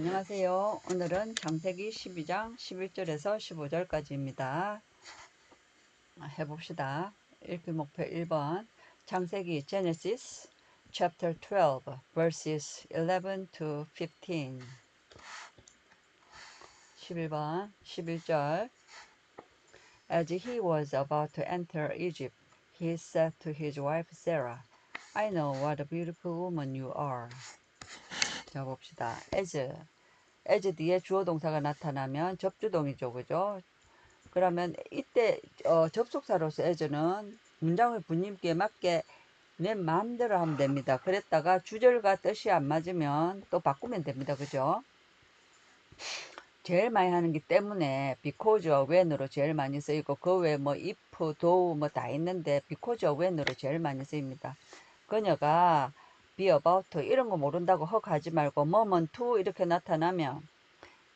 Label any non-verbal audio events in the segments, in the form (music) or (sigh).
안녕하세요. 오늘은 창세기 12장 11절에서 15절까지입니다. 해봅시다. 읽기 목표 1번 창세기 Genesis chapter 12 verses 11 to 15 11번 11절 As he was about to enter Egypt, he said to his wife Sarah, I know what a beautiful woman you are. 자 봅시다. as as 뒤에 주어 동사가 나타나면 접주동이죠. 그죠? 그러면 이때 어, 접속사로서 as는 문장의 분위기에 맞게 내 마음대로 하면 됩니다. 그랬다가 주절과 뜻이 안 맞으면 또 바꾸면 됩니다. 그죠? 제일 많이 하는 기 때문에 because when으로 제일 많이 쓰이고 그 외에 뭐 if, do 뭐 다 있는데 because when으로 제일 많이 쓰입니다. 그녀가 be about 이런 거 모른다고 헉 하지 말고 뭐면 to 이렇게 나타나면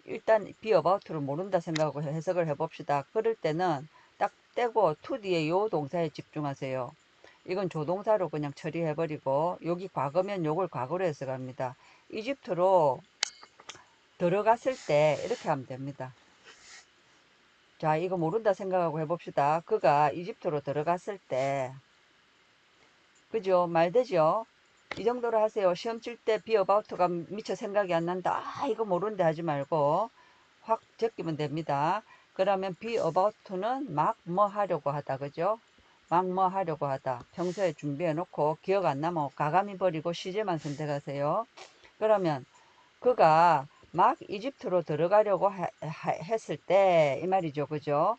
일단 be about를 모른다 생각하고 해석을 해봅시다. 그럴 때는 딱 떼고 to 뒤에 요 동사에 집중하세요. 이건 조동사로 그냥 처리해버리고 여기 과거면 요걸 과거로 해석합니다. 이집트로 들어갔을 때 이렇게 하면 됩니다. 자 이거 모른다 생각하고 해봅시다. 그가 이집트로 들어갔을 때 그죠? 말 되죠? 이 정도로 하세요. 시험 칠 때 비어바우트가 미처 생각이 안 난다. 아 이거 모르는데 하지 말고 확 적기면 됩니다. 그러면 비어바우트는 막 뭐 하려고 하다 그죠? 막 뭐 하려고 하다. 평소에 준비해 놓고 기억 안 나면 가감히 버리고 시제만 선택하세요. 그러면 그가 막 이집트로 들어가려고 하, 하, 했을 때 이 말이죠. 그죠?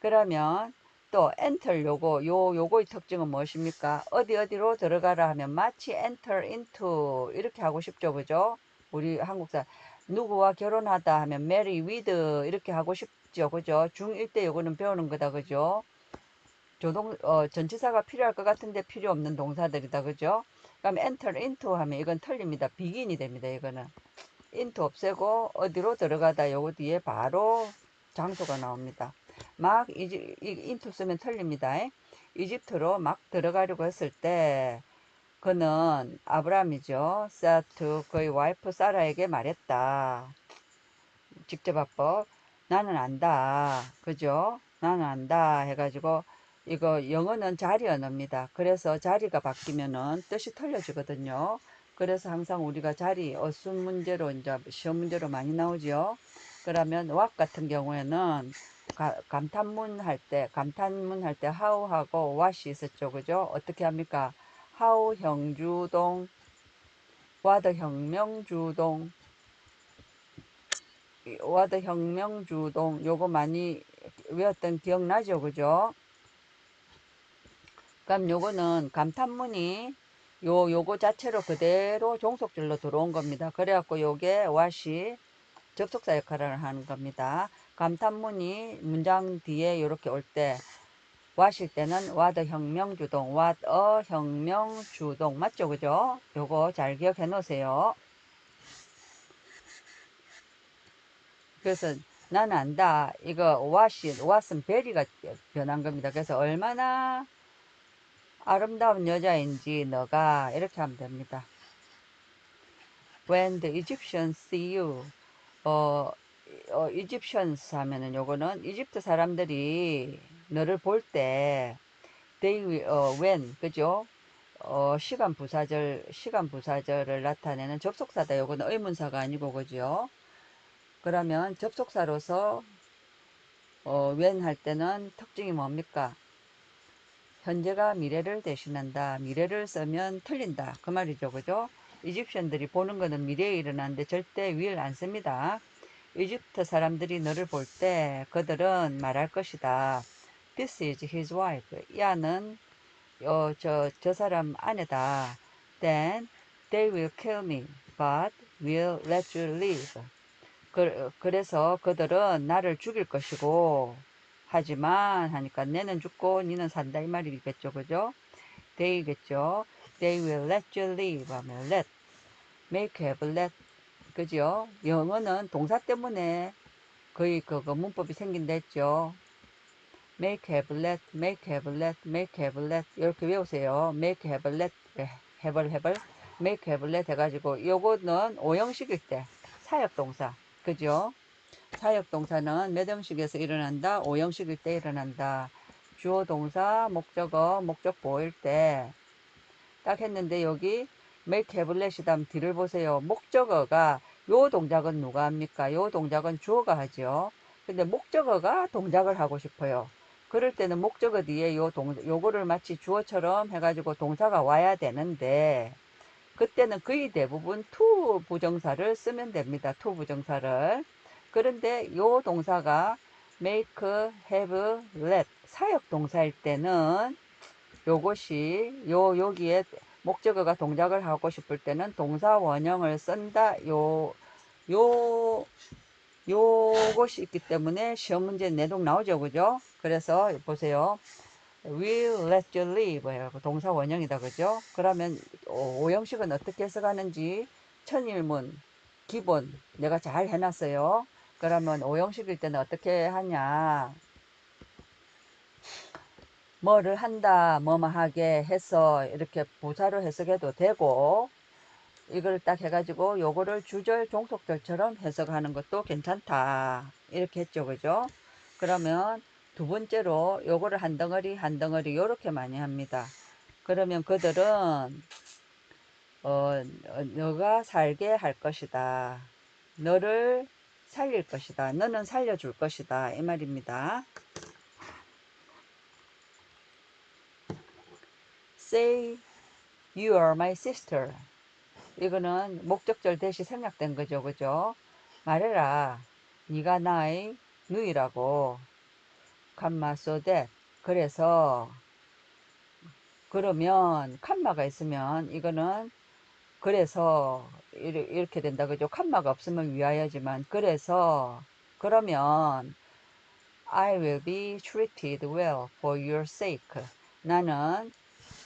그러면 또 enter 요거 요 요거의 특징은 무엇입니까? 어디 어디로 들어가라 하면 마치 enter into 이렇게 하고 싶죠. 그죠? 우리 한국사 누구와 결혼하다 하면 marry with 이렇게 하고 싶죠. 그죠? 중1 때 요거는 배우는 거다. 그죠? 조동 어, 전치사가 필요할 것 같은데 필요 없는 동사들이다. 그죠? 그럼 enter into 하면 이건 틀립니다. begin이 됩니다. 이거는 into 없애고 어디로 들어가다 요거 뒤에 바로 장소가 나옵니다. 막 이집 인투 쓰면 틀립니다. 이집트로 막 들어가려고 했을 때 그는 아브라함이죠. 사투 그의 와이프 사라에게 말했다. 직접 합법 나는 안다. 그죠? 나는 안다 해가지고 이거 영어는 자리 언어입니다. 그래서 자리가 바뀌면은 뜻이 틀려지거든요. 그래서 항상 우리가 자리 어순 문제로 이제 시험 문제로 많이 나오죠. 그러면 왁 같은 경우에는 가, 감탄문 할 때, 감탄문 할때 하우하고 왓이 있었죠. 그죠? 어떻게 합니까? 하우 형주동, 와드 혁명주동, 와드 혁명주동, 요거 많이 외웠던 기억나죠? 그죠? 그럼 요거는 감탄문이 요, 요거 자체로 그대로 종속절로 들어온 겁니다. 그래갖고 요게 왓이 접속사 역할을 하는 겁니다. 감탄문이 문장 뒤에 이렇게 올 때 와실 때는 와더 혁명 주동, 와더 혁명 주동 맞죠? 그죠? 요거 잘 기억해 놓으세요. 그래서 나는 안다. 이거 왓이, 왓은 베리가 변한 겁니다. 그래서 얼마나 아름다운 여자인지 너가 이렇게 하면 됩니다. When the Egyptians see you, 어, 어, 이집션스 하면은 요거는 이집트 사람들이 너를 볼때 they 어, when 그죠? 어, 시간 부사절 시간 부사절을 나타내는 접속사다. 요거는 의문사가 아니고 그죠? 그러면 접속사로서 어, when 할 때는 특징이 뭡니까? 현재가 미래를 대신한다. 미래를 쓰면 틀린다. 그 말이죠. 그죠? 이집션들이 보는 거는 미래에 일어나는데 절대 will 안 씁니다. 이집트 사람들이 너를 볼 때 그들은 말할 것이다. This is his wife. 야는 어, 저, 저 사람 아내다. Then they will kill me, but will let you live. 그, 그래서 그들은 나를 죽일 것이고 하지만 하니까 내는 죽고 니는 산다 이 말이겠죠. 그죠? they겠죠. They will let you live 하면 let make have let 그죠? 영어는 동사 때문에 거의 그, 그 문법이 생긴다 했죠. make, have, let, make, have, let, make, have, let 이렇게 외우세요. make, have, let, have, have, make, have, let 해가지고 요거는 오형식일 때 사역동사. 그죠? 사역동사는 몇 형식에서 일어난다? 5형식일 때 일어난다. 주어 동사, 목적어, 목적 보일 때. 딱 했는데 여기 have let이다면 뒤를 보세요. 목적어가 요 동작은 누가 합니까? 요 동작은 주어가 하죠. 근데 목적어가 동작을 하고 싶어요. 그럴 때는 목적어 뒤에 요 동, 요거를 마치 주어처럼 해가지고 동사가 와야 되는데, 그때는 거의 대부분 to 부정사를 쓰면 됩니다. to 부정사를. 그런데 요 동사가 make, have, let 사역 동사일 때는 요것이 요 여기에 목적어가 동작을 하고 싶을 때는 동사 원형을 쓴다. 요 요 요것이 있기 때문에 시험 문제 내동 나오죠. 그죠? 그래서 보세요. will let you live 동사 원형이다. 그죠? 그러면 오형식은 어떻게 해석하는지 천일문 기본 내가 잘 해놨어요. 그러면 오형식일 때는 어떻게 하냐 뭐를 한다 뭐뭐 하게 해서 이렇게 부사로 해석해도 되고 이걸 딱 해가지고 요거를 주절 종속절처럼 해석하는 것도 괜찮다. 이렇게 했죠 그죠? 그러면 두 번째로 요거를 한 덩어리 한 덩어리 요렇게 많이 합니다. 그러면 그들은 어, 너가 살게 할 것이다. 너를 살릴 것이다. 너는 살려줄 것이다. 이 말입니다 say you are my sister. 이거는 목적절 대시 생략된 거죠 그죠? 말해라. 네가 나의 누이라고. 칸마 that. 그래서 그러면 칸마가 있으면 이거는 그래서 이렇게 된다 그죠? 칸마가 없으면 위하여지만 그래서 그러면 I will be treated well for your sake. 나는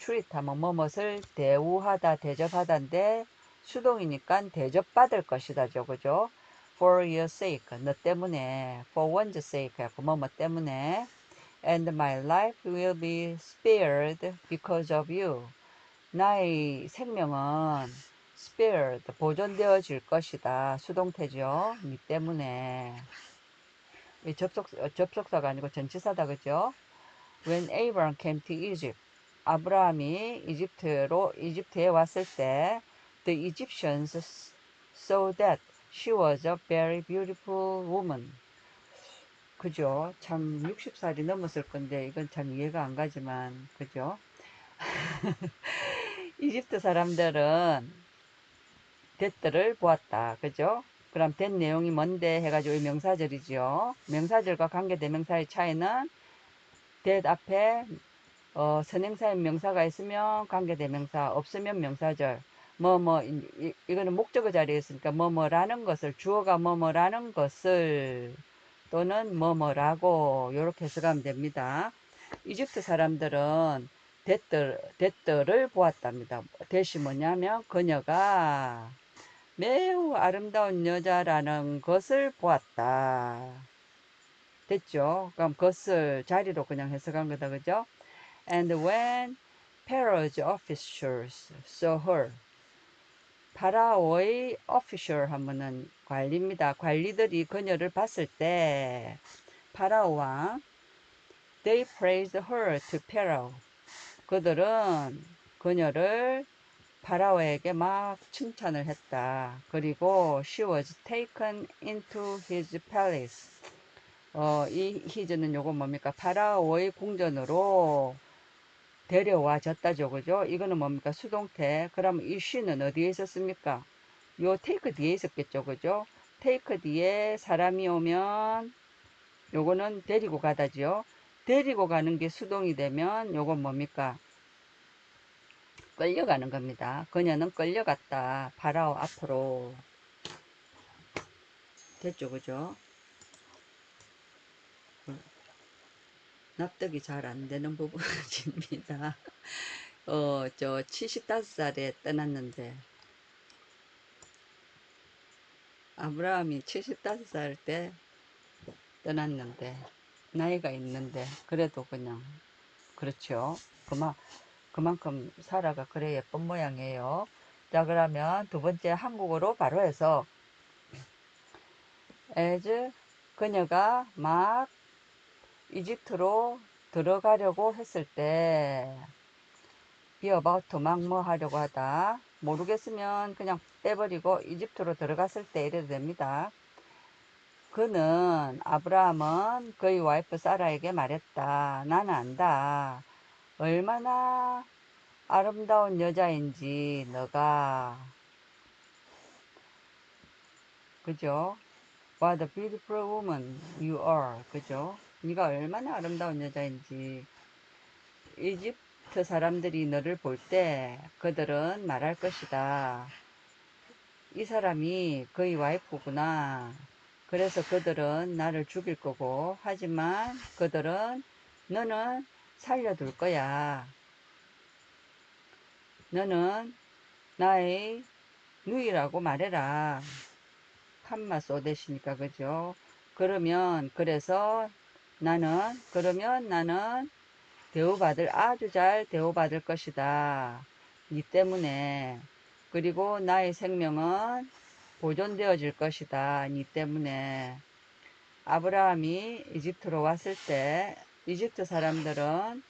트리트하면 뭐뭇을 대우하다 대접하다인데 수동이니까 대접받을 것이다죠 그죠 for your sake 너 때문에 for one's sake 뭐뭐 때문에 and my life will be spared because of you 나의 생명은 spared 보존되어 질 것이다 수동태죠 니 때문에 접속, 접속사가 아니고 전치사다 그죠 when Abraham came to Egypt 아브라함이 이집트로 이집트에 왔을 때 the Egyptians saw that she was a very beautiful woman. 그죠? 참 60살이 넘었을 건데 이건 참 이해가 안 가지만 그죠? (laughs) 이집트 사람들은 댓들을 보았다. 그죠? 그럼 된 내용이 뭔데 해가지고 명사절이죠. 명사절과 관계대명사의 차이는 댓 앞에 어, 선행사의 명사가 있으면 관계대명사, 없으면 명사절. 뭐, 뭐, 이, 이거는 목적어 자리에 있으니까 뭐, 뭐라는 것을, 주어가 뭐, 뭐라는 것을, 또는 뭐, 뭐라고, 요렇게 해석하면 됩니다. 이집트 사람들은 댓들, 댓들을 보았답니다. 댓이 뭐냐면, 그녀가 매우 아름다운 여자라는 것을 보았다. 됐죠? 그럼 것을 자리로 그냥 해석한 거다, 그죠? And when Pharaoh's officers saw her, 파라오의 official 하면은 관리입니다. 관리들이 그녀를 봤을 때 파라오 왕 they praised her to Pharaoh. 그들은 그녀를 파라오에게 막 칭찬을 했다. 그리고 she was taken into his palace. 어, 이 히즈는 요거 뭡니까? 파라오의 궁전으로 데려와 졌다죠. 그죠? 이거는 뭡니까? 수동태. 그럼 이 she는 어디에 있었습니까? 요 take 뒤에 있었겠죠. 그죠? take 뒤에 사람이 오면 요거는 데리고 가다지요. 데리고 가는 게 수동이 되면 요건 뭡니까? 끌려가는 겁니다. 그녀는 끌려갔다. 파라오 앞으로. 됐죠. 그죠? 납득이 잘 안 되는 부분입니다. (laughs) 어, 저 75살에 떠났는데 아브라함이 75살 때 떠났는데 나이가 있는데 그래도 그냥 그렇죠. 그만 그만큼 사라가 그래 예쁜 모양이에요. 자 그러면 두 번째 한국어로 바로 해서 as 그녀가 막 이집트로 들어가려고 했을 때 be about to 막뭐 하려고 하다 모르겠으면 그냥 빼버리고 이집트로 들어갔을 때 이래도 됩니다. 그는 아브라함은 그의 와이프 사라에게 말했다. 나는 안다. 얼마나 아름다운 여자인지 너가 그죠? What a beautiful woman you are. 그죠? 네가 얼마나 아름다운 여자인지 이집트 사람들이 너를 볼 때 그들은 말할 것이다. 이 사람이 그의 와이프구나. 그래서 그들은 나를 죽일 거고 하지만 그들은 너는 살려둘 거야. 너는 나의 누이라고 말해라. 칸마 쏘대시니까 그죠? 그러면 그래서 나는 그러면 나는 대우받을 아주 잘 대우받을 것이다. 니 때문에 그리고 나의 생명은 보존되어질 것이다. 니 때문에 아브라함이 이집트로 왔을 때 이집트 사람들은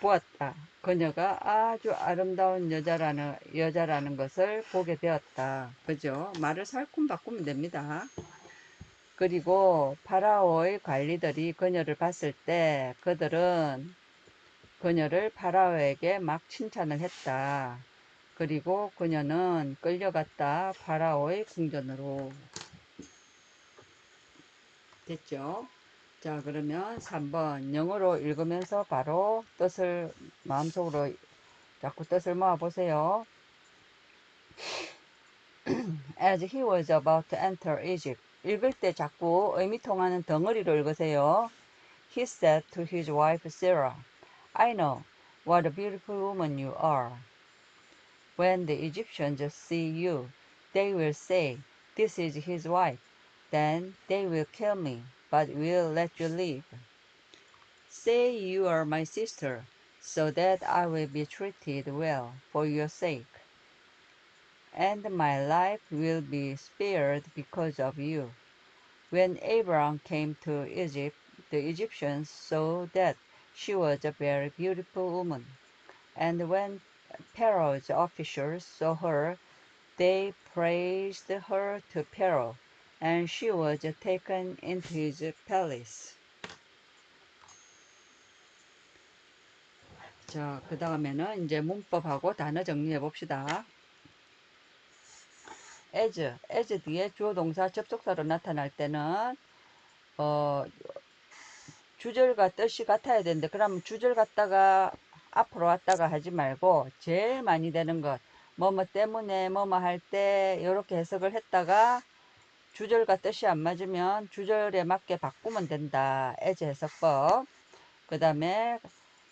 보았다. 그녀가 아주 아름다운 여자라는 여자라는 것을 보게 되었다. 그죠? 말을 살끔 바꾸면 됩니다. 그리고 파라오의 관리들이 그녀를 봤을 때 그들은 그녀를 파라오에게 막 칭찬을 했다. 그리고 그녀는 끌려갔다 파라오의 궁전으로. 됐죠? 자 그러면 3번 영어로 읽으면서 바로 뜻을 마음속으로 자꾸 뜻을 모아 보세요. (clears throat) As he was about to enter Egypt 읽을 때 자꾸 의미 통하는 덩어리로 읽으세요. He said to his wife Sarah, I know what a beautiful woman you are. When the Egyptians see you, they will say, This is his wife. Then they will kill me, but will let you live. Say you are my sister, so that I will be treated well for your sake. And my life will be spared because of you. When Abraham came to Egypt, the Egyptians saw that she was a very beautiful woman. And when Pharaoh's officers saw her, they praised her to Pharaoh, and she was taken into his palace. 자, 그 다음에는 이제 문법하고 단어 정리해 봅시다. As, as 뒤에 주어 동사 접속사로 나타날 때는 어, 주절과 뜻이 같아야 되는데 그러면 주절 갔다가 앞으로 왔다가 하지 말고 제일 많이 되는 것 뭐뭐 때문에 뭐뭐 할 때 이렇게 해석을 했다가 주절과 뜻이 안 맞으면 주절에 맞게 바꾸면 된다. as 해석법. 그 다음에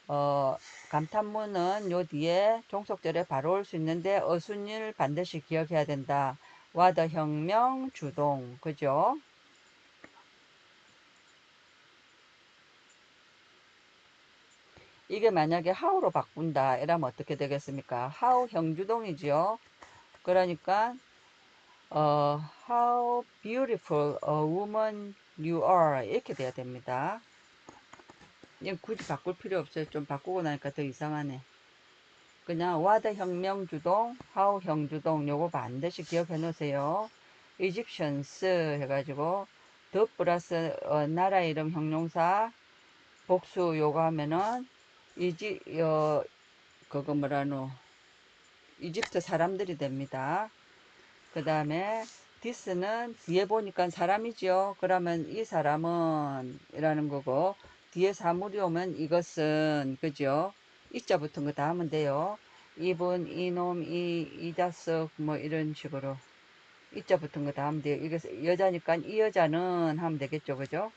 어, 감탄문은 요 뒤에 종속절에 바로 올 수 있는데 어순일 반드시 기억해야 된다. 와더 혁명 주동 그죠? 이게 만약에 how로 바꾼다 이러면 어떻게 되겠습니까? how 형주동이지요. 그러니까 어, how beautiful a woman you are 이렇게 돼야 됩니다. 굳이 바꿀 필요 없어요. 좀 바꾸고 나니까 더 이상하네. 그냥 와드 혁명 주동, 하우 형주동 요거 반드시 기억해 놓으세요. 이집션스 해가지고 더 플러스 어, 나라 이름 형용사 복수 요거 하면은 이지 어 그거 뭐라노 이집트 사람들이 됩니다. 그 다음에 디스는 뒤에 보니까 사람이죠. 그러면 이 사람은 이라는 거고 뒤에 사물이 오면 이것은 그죠? 이자 붙은 거 다 하면 돼요. 이분, 이놈, 이, 이 자석 뭐 이런 식으로 이자 붙은 거 다 하면 돼요. 이게 여자니까 이 여자는 하면 되겠죠. 그죠?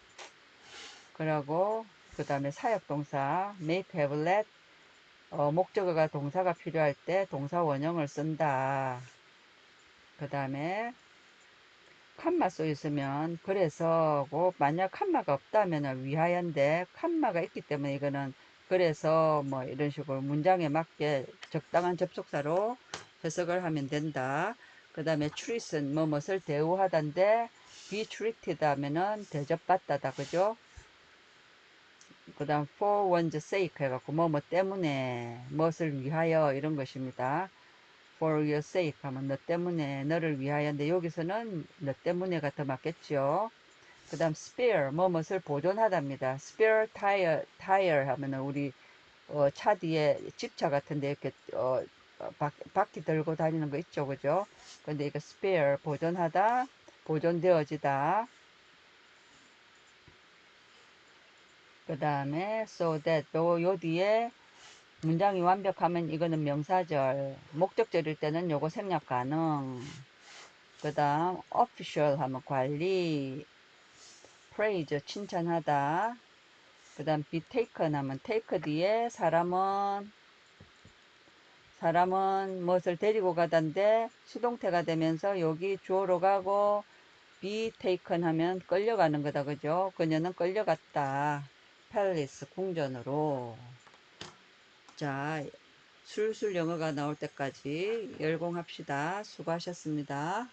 그러고 그 다음에 사역동사 make, have, let 어, 목적어가 동사가 필요할 때 동사 원형을 쓴다. 그 다음에 칸마 써 있으면 그래서고 만약 칸마가 없다면 위하여인데 칸마가 있기 때문에 이거는 그래서 뭐 이런 식으로 문장에 맞게 적당한 접속사로 해석을 하면 된다. 그 다음에 추리슨 뭐뭇을 대우하단데 be treated 하면은 대접받다다 그죠? 그 다음 for one's sake 해갖고 뭐 뭐 때문에 무엇을 위하여 이런 것입니다. for your sake 하면 너 때문에 너를 위하여인데 여기서는 너 때문에가 더 맞겠죠. 그 다음 spare 뭐 무엇을 보존하답니다. spare tire tire 하면은 우리 어, 차 뒤에 집차 같은데 이렇게 어, 어, 바, 바퀴 들고 다니는 거 있죠. 그죠? 근데 이거 spare 보존하다 보존되어지다. 그 다음에 so that 요, 요 뒤에 문장이 완벽하면 이거는 명사절. 목적절일 때는 요거 생략 가능. 그 다음 official 하면 관리 praise 칭찬하다. 그 다음 be taken 하면 take 뒤에 사람은 사람은 무엇을 데리고 가던데? 수동태가 되면서 여기 주어로 가고 be taken 하면 끌려가는 거다. 그죠? 그녀는 끌려갔다. 팰리스 궁전으로. 자 술술 영어가 나올 때까지 열공합시다. 수고하셨습니다